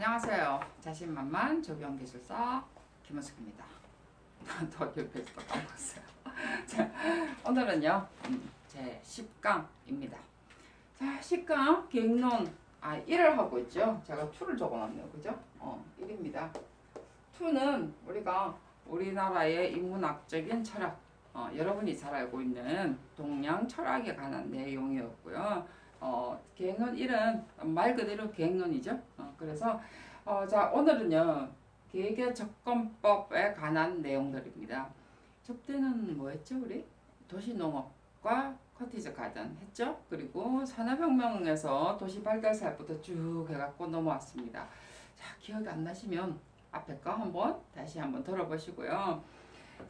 안녕하세요. 자신만만 조경기술사 김은숙입니다. 더 옆에서 또 까먹었어요. 자, 오늘은요, 음, 제 10강입니다. 자, 10강 갱론, 아, 1을 하고 있죠. 제가 2를 적어놨네요. 그죠? 어, 1입니다. 2는 우리가 우리나라의 인문학적인 철학, 어, 여러분이 잘 알고 있는 동양 철학에 관한 내용이었고요. 어, 계획론 1은 말 그대로 계획론이죠. 어, 그래서 어, 자 오늘은요 계획의 접근법에 관한 내용들입니다. 접대는 뭐였죠 우리? 도시농업과 커티즈 가든 했죠. 그리고 산업혁명에서 도시 발달사부터 쭉 해갖고 넘어왔습니다. 자 기억이 안 나시면 앞에 거 한번 다시 한번 들어보시고요.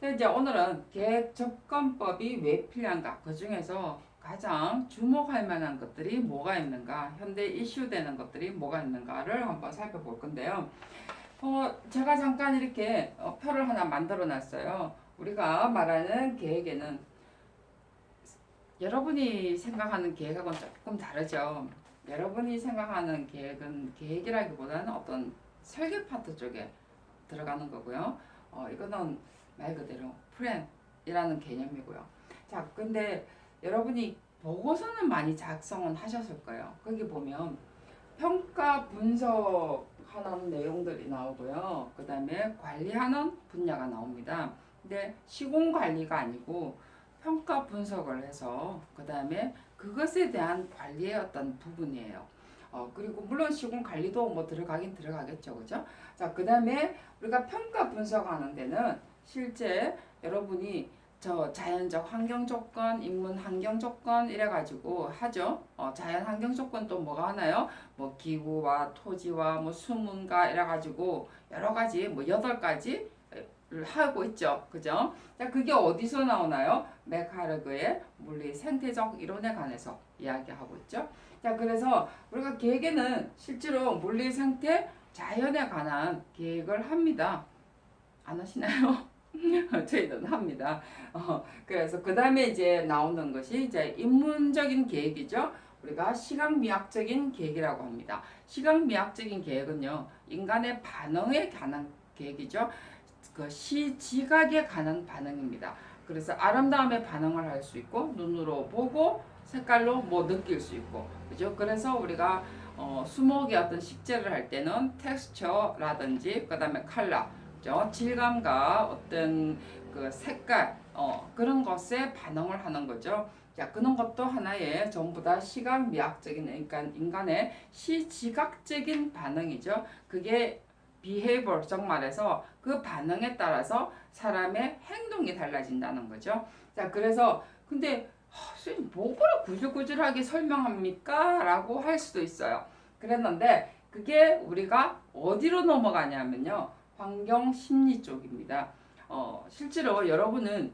자, 이제 오늘은 계획 접근법이 왜 필요한가 그 중에서 가장 주목할 만한 것들이 뭐가 있는가, 현대 이슈되는 것들이 뭐가 있는가를 한번 살펴볼 건데요. 어, 제가 잠깐 이렇게 어, 표를 하나 만들어 놨어요. 우리가 말하는 계획에는 여러분이 생각하는 계획하고는 조금 다르죠. 여러분이 생각하는 계획은 계획이라기보다는 어떤 설계 파트 쪽에 들어가는 거고요. 어, 이거는 말 그대로 플랜이라는 개념이고요. 자, 근데 여러분이 보고서는 많이 작성은 하셨을 거예요. 거기 보면 평가 분석하는 내용들이 나오고요. 그 다음에 관리하는 분야가 나옵니다. 근데 시공 관리가 아니고 평가 분석을 해서 그 다음에 그것에 대한 관리의 어떤 부분이에요. 어, 그리고 물론 시공 관리도 뭐 들어가긴 들어가겠죠. 그죠? 자, 그 다음에 우리가 평가 분석하는 데는 실제 여러분이 저 자연적 환경 조건, 인문 환경 조건 이래 가지고 하죠. 어, 자연 환경 조건 또 뭐가 하나요? 뭐 기후와 토지와 뭐 수문과 이래 가지고 여러 가지 뭐 여덟 가지를 하고 있죠. 그죠? 자, 그게 어디서 나오나요? 메카르그의 물리 생태적 이론에 관해서 이야기하고 있죠. 자, 그래서 우리가 계획에는 실제로 물리 생태 자연에 관한 계획을 합니다. 안 하시나요? 저희는 합니다. 어, 그래서 그 다음에 이제 나오는 것이 이제 인문적인 계획이죠. 우리가 시각미학적인 계획이라고 합니다. 시각미학적인 계획은요, 인간의 반응에 관한 계획이죠. 그 시 지각에 관한 반응입니다. 그래서 아름다움에 반응을 할 수 있고, 눈으로 보고, 색깔로 뭐 느낄 수 있고, 그죠? 그래서 우리가 어, 수목의 어떤 식재를 할 때는 텍스처라든지, 그 다음에 컬러, 그죠? 질감과 어떤 그 색깔 어, 그런 것에 반응을 하는 거죠. 자, 그런 것도 하나의 전부 다 시각 미학적인 그러니까 인간의 시지각적인 반응이죠. 그게 behavior 정말에서 그 반응에 따라서 사람의 행동이 달라진다는 거죠. 자, 그래서 근데 선생님 뭐를 구질구질하게 설명합니까? 라고 할 수도 있어요. 그랬는데 그게 우리가 어디로 넘어가냐면요. 환경 심리 쪽입니다. 어, 실제로 여러분은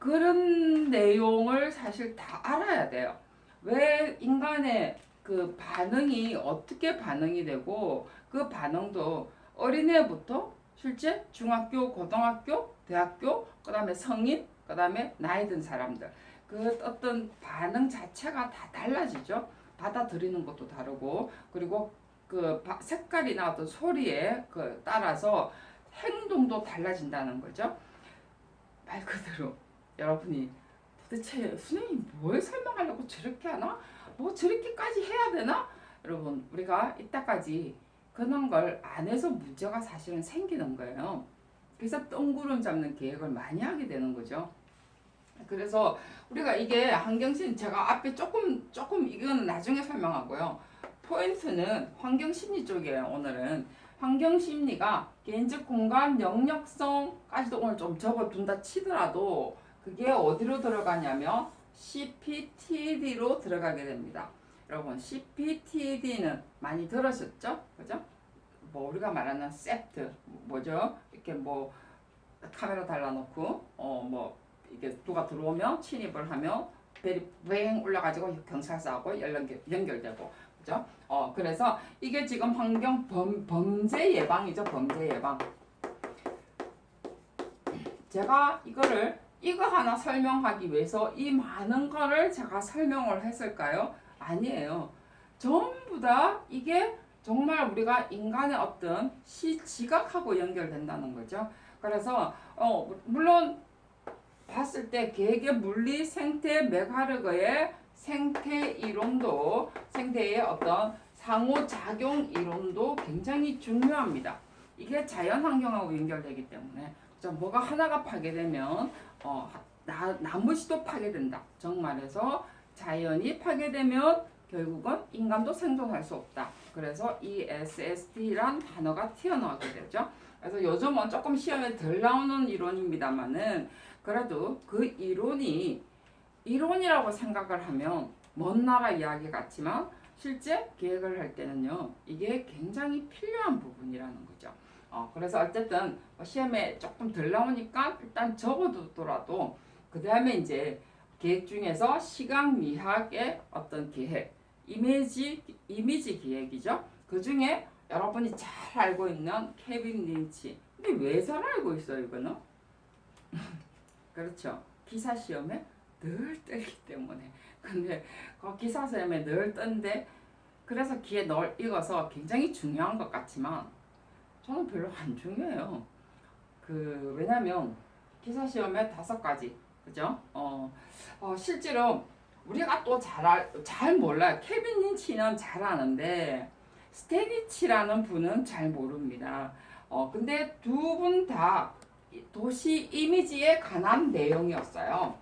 그런 내용을 사실 다 알아야 돼요. 왜 인간의 그 반응이 어떻게 반응이 되고 그 반응도 어린애부터 실제 중학교, 고등학교, 대학교, 그 다음에 성인, 그 다음에 나이 든 사람들 그 어떤 반응 자체가 다 달라지죠. 받아들이는 것도 다르고 그리고 그 바- 색깔이나 어떤 소리에 그 따라서 행동도 달라진다는 거죠. 말 그대로 여러분이 도대체 선생님 뭘 설명하려고 저렇게 하나? 뭐 저렇게까지 해야 되나? 여러분 우리가 이따까지 그런 걸 안 해서 문제가 사실은 생기는 거예요. 그래서 똥구름 잡는 계획을 많이 하게 되는 거죠. 그래서 우리가 이게 환경심 제가 앞에 조금 조금 이거는 나중에 설명하고요. 포인트는 환경심리 쪽이에요. 오늘은 환경심리가 개인적 공간 영역성까지도 오늘 좀 적어둔다 치더라도 그게 어디로 들어가냐면 CPTD로 들어가게 됩니다. 여러분 CPTD는 많이 들으셨죠? 그죠? 뭐 우리가 말하는 세트 뭐죠? 이렇게 뭐 카메라 달라놓고 어 뭐 이게 누가 들어오면 침입을 하면 벨이 웽 올라가지고 경찰서하고 연결, 연결되고 그죠? 어 그래서 이게 지금 환경 범, 범죄 예방이죠 범죄 예방 제가 이거를 이거 하나 설명하기 위해서 이 많은 거를 제가 설명을 했을까요? 아니에요. 전부 다 이게 정말 우리가 인간의 어떤 시 지각하고 연결된다는 거죠. 그래서 어 물론 봤을 때 계획의 물리 생태 메가르거의 생태 이론도 생태의 어떤 상호작용 이론도 굉장히 중요합니다. 이게 자연 환경하고 연결되기 때문에 자, 뭐가 하나가 파괴되면 어, 나, 나머지도 파괴된다. 정말에서 자연이 파괴되면 결국은 인간도 생존할 수 없다. 그래서 이 SST란 단어가 튀어나오게 되죠. 그래서 요즘은 조금 시험에 덜 나오는 이론입니다만은 그래도 그 이론이 이론이라고 생각을 하면 먼 나라 이야기 같지만 실제 계획을 할 때는요 이게 굉장히 필요한 부분이라는 거죠. 어, 그래서 어쨌든 뭐 시험에 조금 덜 나오니까 일단 적어두더라도 그 다음에 이제 계획 중에서 시각 미학의 어떤 계획, 이미지 이미지 기획이죠. 그 중에 여러분이 잘 알고 있는 케빈 린치. 근데 왜 잘 알고 있어요 이거는? 그렇죠. 기사 시험에 늘 뜨기 때문에. 근데 그 기사 시험에 늘 뜬데 그래서 귀에 널 익어서 굉장히 중요한 것 같지만 저는 별로 안 중요해요. 그 왜냐면 기사 시험에 다섯 가지 그죠? 어, 어 실제로 우리가 또잘잘 몰라요. 케빈 린치는 잘 아는데 스테니치라는 분은 잘 모릅니다. 어 근데 두 분 다 도시 이미지에 관한 내용이었어요.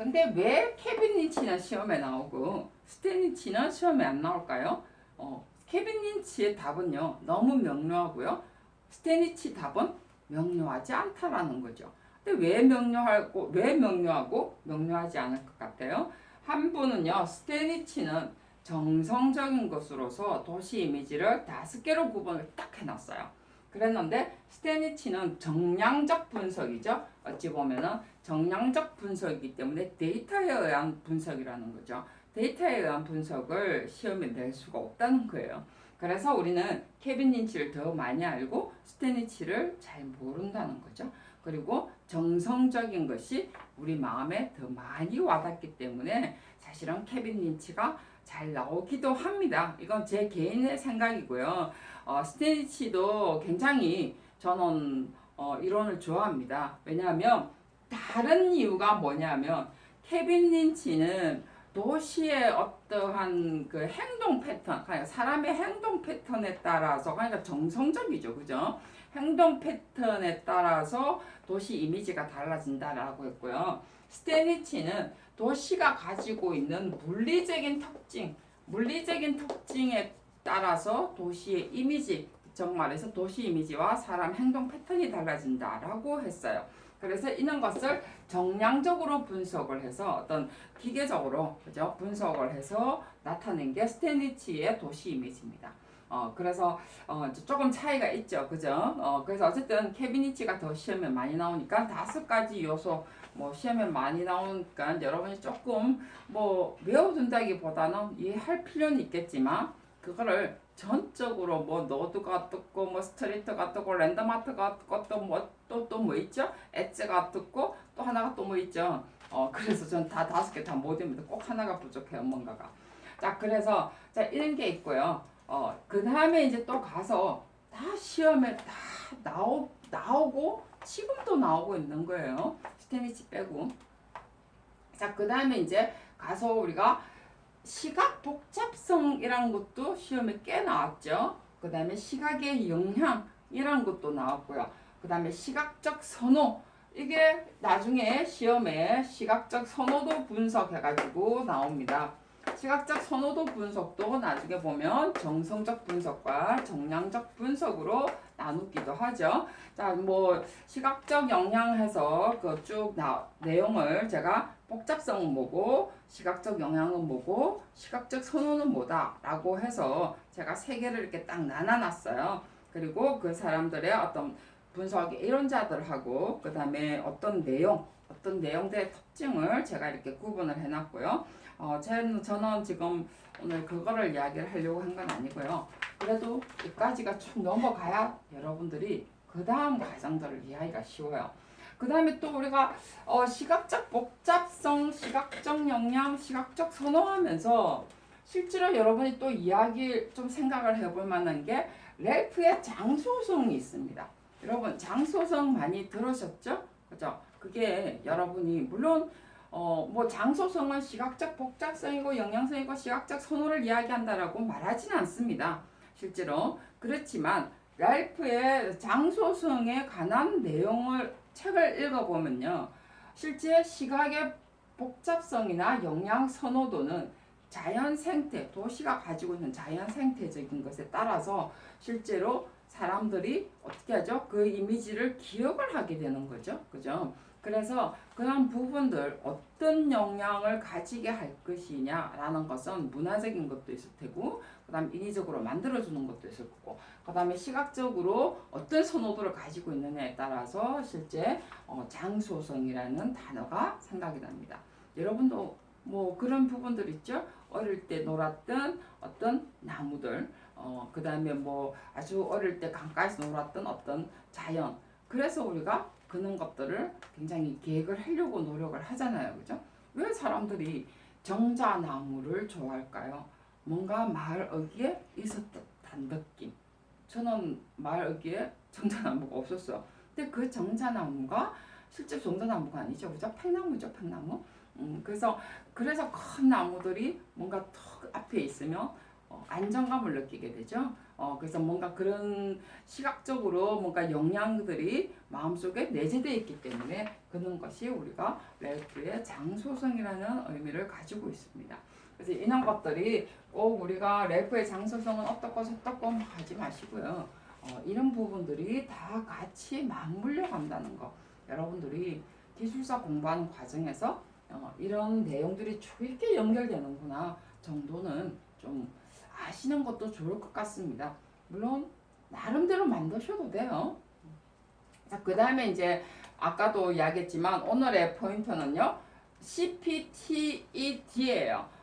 근데 왜 케빈 린치는 시험에 나오고 스테니치는 시험에 안 나올까요? 어, 케빈 린치의 답은요 너무 명료하고요. 스테니치 답은 명료하지 않다라는 거죠. 근데 왜 명료하고 왜 명료하고 명료하지 않을 것 같아요? 한 분은요 스테니치는 정성적인 것으로서 도시 이미지를 다섯 개로 구분을 딱 해놨어요. 그랬는데 스테니치는 정량적 분석이죠. 어찌 보면은 정량적 분석이기 때문에 데이터에 의한 분석이라는 거죠. 데이터에 의한 분석을 시험에 낼 수가 없다는 거예요. 그래서 우리는 케빈 린치를 더 많이 알고 스테니치를 잘 모른다는 거죠. 그리고 정성적인 것이 우리 마음에 더 많이 와닿기 때문에 사실은 케빈 린치가 잘 나오기도 합니다. 이건 제 개인의 생각이고요. 어, 스테니치도 굉장히 저는 어, 이론을 좋아합니다. 왜냐하면 다른 이유가 뭐냐면 케빈 린치는 도시의 어떠한 그 행동 패턴, 그러니까 사람의 행동 패턴에 따라서, 그러니까 정성적이죠, 그죠? 행동 패턴에 따라서 도시 이미지가 달라진다라고 했고요. 스테니치는 도시가 가지고 있는 물리적인 특징, 물리적인 특징에 따라서 도시의 이미지, 정말에서 도시 이미지와 사람 행동 패턴이 달라진다라고 했어요. 그래서 이런 것을 정량적으로 분석을 해서 어떤 기계적으로 그죠 분석을 해서 나타낸 게 스테니치의 도시 이미지입니다. 어 그래서 어 조금 차이가 있죠, 그죠? 어 그래서 어쨌든 케비니치가 더 시험에 많이 나오니까 다섯 가지 요소 뭐 시험에 많이 나오니까 여러분이 조금 뭐 외워둔다기보다는 이해할 필요는 있겠지만 그거를 전적으로 뭐 노드가 떴고 뭐 스트리트가 떴고 랜덤아트가 떴고 또뭐또 또뭐 있죠? 엣지가 떴고 또 하나가 또 뭐 있죠? 어 그래서 전 다 다섯 개 다못 외웁니다. 꼭 하나가 부족해요 뭔가가. 자 그래서 자 이런 게 있고요. 어그 다음에 이제 또 가서 다 시험에 다 나오 나오고 지금도 나오고 있는 거예요. 스테미치 빼고. 자 그 다음에 이제 가서 우리가 시각 복잡성이란 것도 시험에 꽤 나왔죠. 그 다음에 시각의 영향이란 것도 나왔고요. 그 다음에 시각적 선호 이게 나중에 시험에 시각적 선호도 분석해가지고 나옵니다. 시각적 선호도 분석도 나중에 보면 정성적 분석과 정량적 분석으로 나누기도 하죠. 자, 뭐 시각적 영향해서 그쭉 내용을 제가 복잡성은 뭐고 시각적 영향은 뭐고 시각적 선호는 뭐다 라고 해서 제가 세 개를 이렇게 딱 나눠놨어요. 그리고 그 사람들의 어떤 분석 이론자들하고 그 다음에 어떤 내용 어떤 내용들의 특징을 제가 이렇게 구분을 해놨고요. 어, 저는, 저는 지금 오늘 그거를 이야기를 하려고 한 건 아니고요. 그래도 여기까지가 좀 넘어가야 여러분들이 그 다음 과정들을 이해하기가 쉬워요. 그 다음에 또 우리가 어, 시각적 복잡성, 시각적 역량, 시각적 선호하면서 실제로 여러분이 또 이야기 좀 생각을 해볼 만한 게 렐프의 장소성이 있습니다. 여러분 장소성 많이 들으셨죠? 그죠? 그게 여러분이 물론 어 뭐 장소성은 시각적 복잡성이고 영양성이고 시각적 선호를 이야기한다라고 말하지는 않습니다. 실제로 그렇지만 랄프의 장소성에 관한 내용을 책을 읽어보면요. 실제 시각의 복잡성이나 영양 선호도는 자연 생태, 도시가 가지고 있는 자연 생태적인 것에 따라서 실제로 사람들이 어떻게 하죠? 그 이미지를 기억을 하게 되는 거죠. 그죠? 그래서 그런 부분들 어떤 영향을 가지게 할 것이냐라는 것은 문화적인 것도 있을 테고 그 다음 인위적으로 만들어주는 것도 있을 거고 그 다음에 시각적으로 어떤 선호도를 가지고 있느냐에 따라서 실제 어, 장소성이라는 단어가 생각이 납니다. 여러분도 뭐 그런 부분들 있죠. 어릴 때 놀았던 어떤 나무들, 어, 그 다음에 뭐 아주 어릴 때 강가에서 놀았던 어떤 자연. 그래서 우리가 그런 것들을 굉장히 계획을 하려고 노력을 하잖아요. 그죠? 왜 사람들이 정자나무를 좋아할까요? 뭔가 마을 어귀에 있었던 느낌. 저는 마을 어귀에 정자나무가 없었어요. 근데 그 정자나무가 실제 정자나무가 아니죠. 그죠? 팽나무죠, 팽나무. 음, 그래서 그래서 큰 나무들이 뭔가 턱 앞에 있으면 어, 안정감을 느끼게 되죠. 어, 그래서 뭔가 그런 시각적으로 뭔가 영향들이 마음속에 내재되어 있기 때문에 그런 것이 우리가 렐프의 장소성이라는 의미를 가지고 있습니다. 그래서 이런 것들이 꼭 우리가 렐프의 장소성은 어떻고 저떻고 하지 마시고요. 어, 이런 부분들이 다 같이 맞물려 간다는 거. 여러분들이 기술사 공부하는 과정에서 어, 이런 내용들이 쉽게 연결되는구나 정도는 좀 아시는 것도 좋을 것 같습니다. 물론 나름대로 만드셔도 돼요. 자, 그 다음에 이제 아까도 이야기했지만 오늘의 포인트는요. CPTED예요.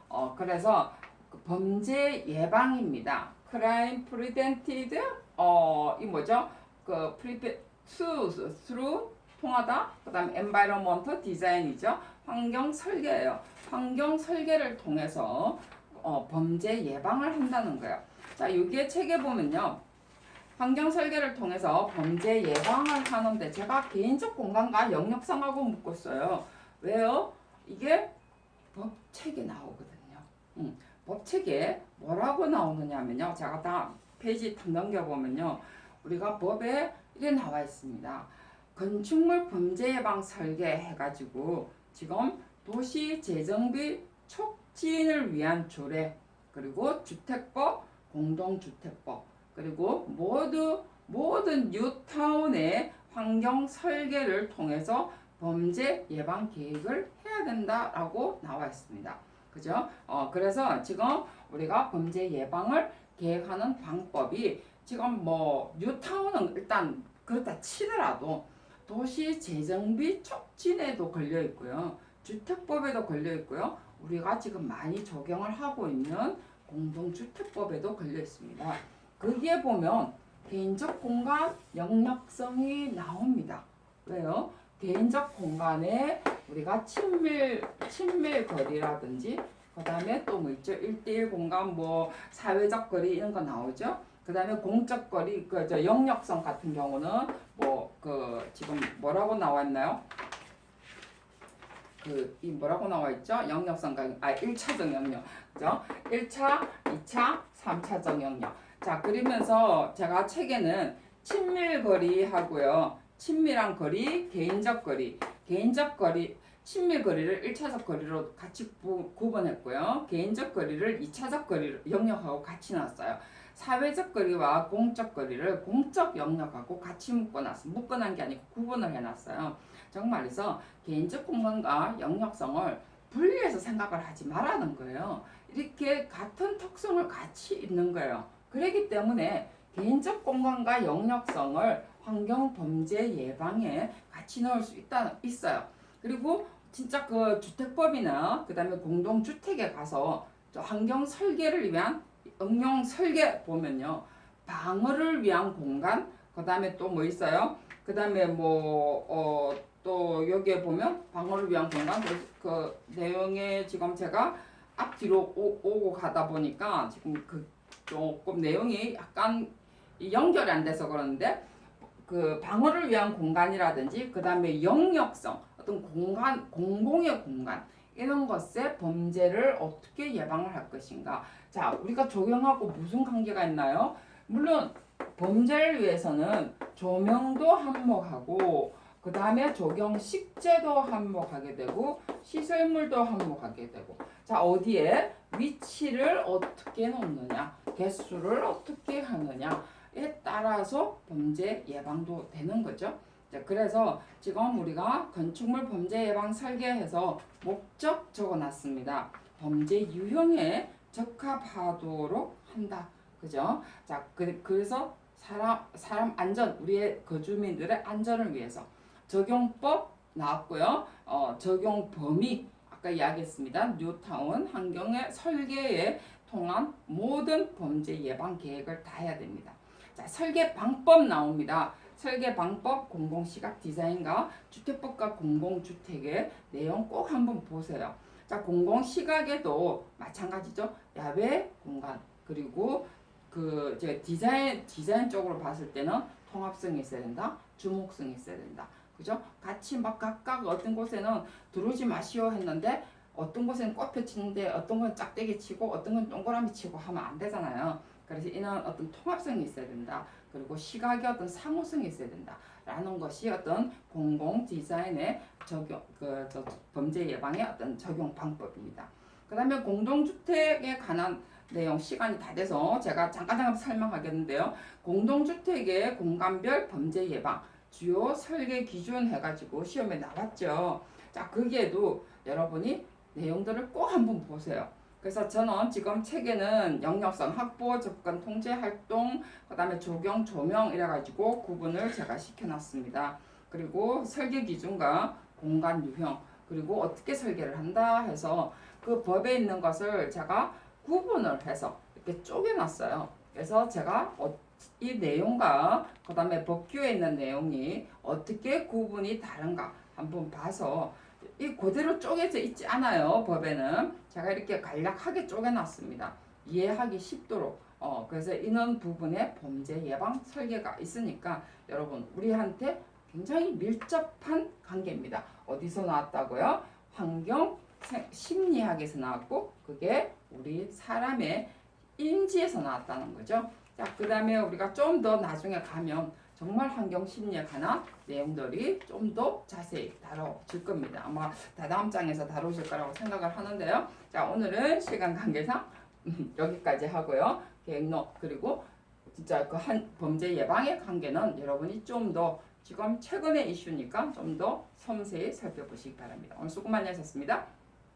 어, 그래서 그 범죄 예방입니다. Crime Prevented 어, 이 뭐죠? 그수 through 통하다. 그다음 environment design이죠. 환경 설계예요. 환경 설계를 통해서 어, 범죄 예방을 한다는 거예요. 자, 여기에 책에 보면요. 환경 설계를 통해서 범죄 예방을 하는데 제가 개인적 공간과 영역성하고 묶고 있어요. 왜요? 이게 법책에 나오거든요. 음, 법책에 뭐라고 나오느냐면요. 제가 다 페이지 탁 넘겨보면요. 우리가 법에 이게 나와 있습니다. 건축물 범죄 예방 설계 해가지고 지금 도시 재정비 촉진을 위한 조례 그리고 주택법 공동주택법 그리고 모두 모든 뉴타운의 환경 설계를 통해서 범죄 예방 계획을 해야 된다라고 나와 있습니다. 그죠? 어, 그래서 지금 우리가 범죄 예방을 계획하는 방법이 지금 뭐 뉴타운은 일단 그렇다 치더라도 도시 재정비 촉진에도 걸려 있고요. 주택법에도 걸려 있고요. 우리가 지금 많이 적용을 하고 있는 공동주택법에도 걸려 있습니다. 거기에 보면 개인적 공간 영역성이 나옵니다. 왜요? 개인적 공간에 우리가 친밀 친밀 거리라든지 그다음에 또 뭐 있죠? 1대1 공간 뭐 사회적 거리 이런 거 나오죠? 그다음에 공적 거리 그 저 영역성 같은 경우는 뭐 그 지금 뭐라고 나와 있나요? 그 이 뭐라고 나와 있죠? 영역성과 아 1차적 영역. 그죠? 1차, 2차, 3차적 영역. 자, 그러면서 제가 책에는 친밀 거리 하고요. 친밀한 거리, 개인적 거리. 개인적 거리 친밀 거리를 1차적 거리로 같이 구, 구분했고요. 개인적 거리를 2차적 거리로 영역하고 같이 놨어요. 사회적 거리와 공적 거리를 공적 영역하고 같이 묶어놨어. 묶어놓은 게 아니고 구분을 해놨어요. 정말에서 개인적 공간과 영역성을 분리해서 생각을 하지 말라는 거예요. 이렇게 같은 특성을 같이 있는 거예요. 그렇기 때문에 개인적 공간과 영역성을 환경 범죄 예방에 같이 넣을 수 있다 있어요. 그리고 진짜 그 주택법이나 그다음에 공동 주택에 가서 환경 설계를 위한 응용 설계 보면요. 방어를 위한 공간, 그다음에 또 뭐 있어요? 그다음에 뭐 어 또 여기에 보면 방어를 위한 공간 그, 그 내용에 지금 제가 앞뒤로 오, 오고 가다 보니까 지금 그 조금 내용이 약간 이 연결이 안 돼서 그러는데 그 방어를 위한 공간이라든지 그 다음에 영역성 어떤 공간 공공의 공간 이런 것에 범죄를 어떻게 예방을 할 것인가. 자 우리가 조경하고 무슨 관계가 있나요? 물론 범죄를 위해서는 조명도 한몫하고 그 다음에 조경 식재도 한몫하게 되고 시설물도 한몫하게 되고. 자 어디에 위치를 어떻게 놓느냐 개수를 어떻게 하느냐에 따라서 범죄 예방도 되는 거죠. 자, 그래서 지금 우리가 건축물 범죄 예방 설계해서 목적 적어놨습니다. 범죄 유형에 적합하도록 한다. 그죠? 자, 그, 그래서 사람 사람 안전 우리의 거주민들의 안전을 위해서 적용법 나왔고요. 어, 적용 범위 아까 이야기했습니다. 뉴타운 환경의 설계에 통한 모든 범죄 예방 계획을 다 해야 됩니다. 자, 설계 방법 나옵니다. 설계 방법, 공공 시각 디자인과 주택법과 공공주택의 내용 꼭 한번 보세요. 자, 공공 시각에도 마찬가지죠. 야외 공간 그리고 그 이제 디자인 디자인 쪽으로 봤을 때는 통합성이 있어야 된다. 주목성이 있어야 된다. 그죠? 같이 막 각각 어떤 곳에는 들어오지 마시오 했는데 어떤 곳에는 꽃표 치는데 어떤 건 짝대기 치고 어떤 건 동그라미 치고 하면 안 되잖아요. 그래서 이런 어떤 통합성이 있어야 된다. 그리고 시각의 어떤 상호성이 있어야 된다. 라는 것이 어떤 공공 디자인의 적용 그 저, 범죄 예방의 어떤 적용 방법입니다. 그다음에 공동주택에 관한 내용 시간이 다 돼서 제가 잠깐 잠깐 설명하겠는데요. 공동주택의 공간별 범죄 예방 주요 설계 기준 해가지고 시험에 나왔죠. 자 거기에도 여러분이 내용들을 꼭 한번 보세요. 그래서 저는 지금 책에는 영역선 확보, 접근, 통제, 활동, 그다음에 조경, 조명 이래 가지고 구분을 제가 시켜 놨습니다. 그리고 설계 기준과 공간 유형 그리고 어떻게 설계를 한다 해서 그 법에 있는 것을 제가 구분을 해서 이렇게 쪼개 놨어요. 그래서 제가 어- 이 내용과 그다음에 법규에 있는 내용이 어떻게 구분이 다른가 한번 봐서 이 그대로 쪼개져 있지 않아요 법에는. 제가 이렇게 간략하게 쪼개놨습니다. 이해하기 쉽도록. 어 그래서 이런 부분에 범죄 예방 설계가 있으니까 여러분 우리한테 굉장히 밀접한 관계입니다. 어디서 나왔다고요? 환경 생- 심리학에서 나왔고 그게 우리 사람의 인지에서 나왔다는 거죠. 자 그 다음에 우리가 좀 더 나중에 가면 정말 환경 심리에 관한 내용들이 좀 더 자세히 다뤄질 겁니다. 아마 다다음 장에서 다루실 거라고 생각을 하는데요. 자 오늘은 시간 관계상 여기까지 하고요. 계획록 그리고 진짜 그 한 범죄 예방의 관계는 여러분이 좀 더 지금 최근의 이슈니까 좀 더 섬세히 살펴보시기 바랍니다. 오늘 수고 많이 하셨습니다.